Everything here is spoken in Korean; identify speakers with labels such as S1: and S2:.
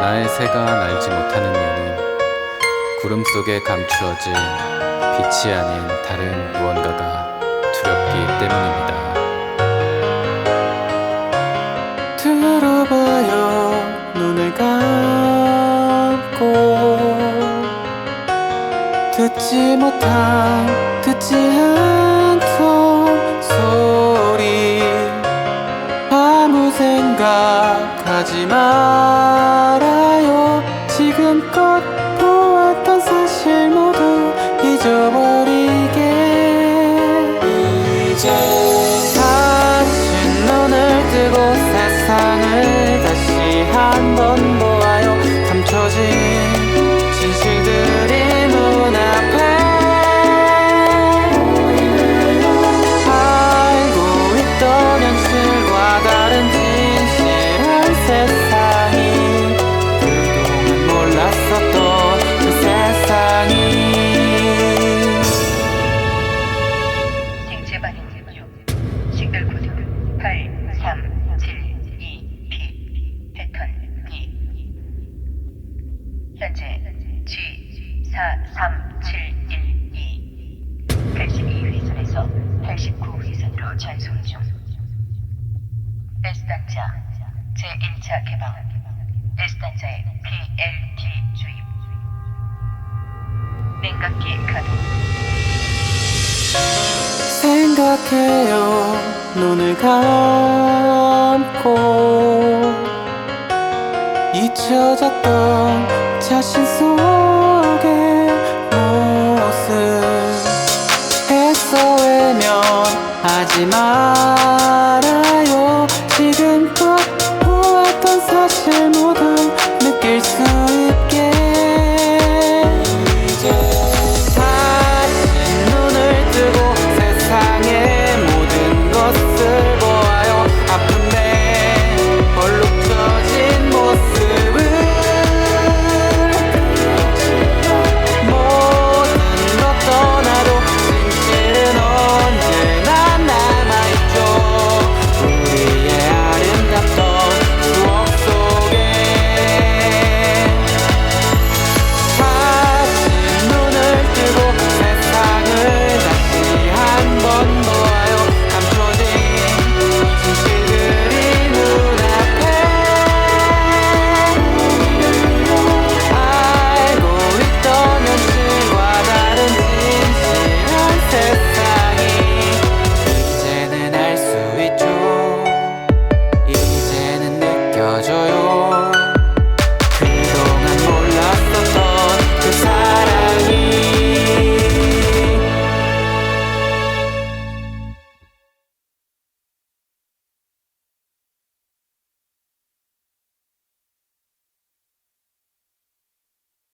S1: 나의 새가 날지 못하는 이유는 구름 속에 감추어질 빛이 아닌 다른 무언가가 두렵기 때문입니다. 들어봐요 눈을 감고. 듣지 못한 듣지 않던 소리. 아무 생각하지 말아 이
S2: G 4 3 7 1 2 82회선에서 89회선으로 전송 중. 에스탄자 제1차 개방. 에스탄자의 PLT 주입. 냉각기 가동.
S1: 생각해요. 눈을 감고 잊혀졌던 자신 속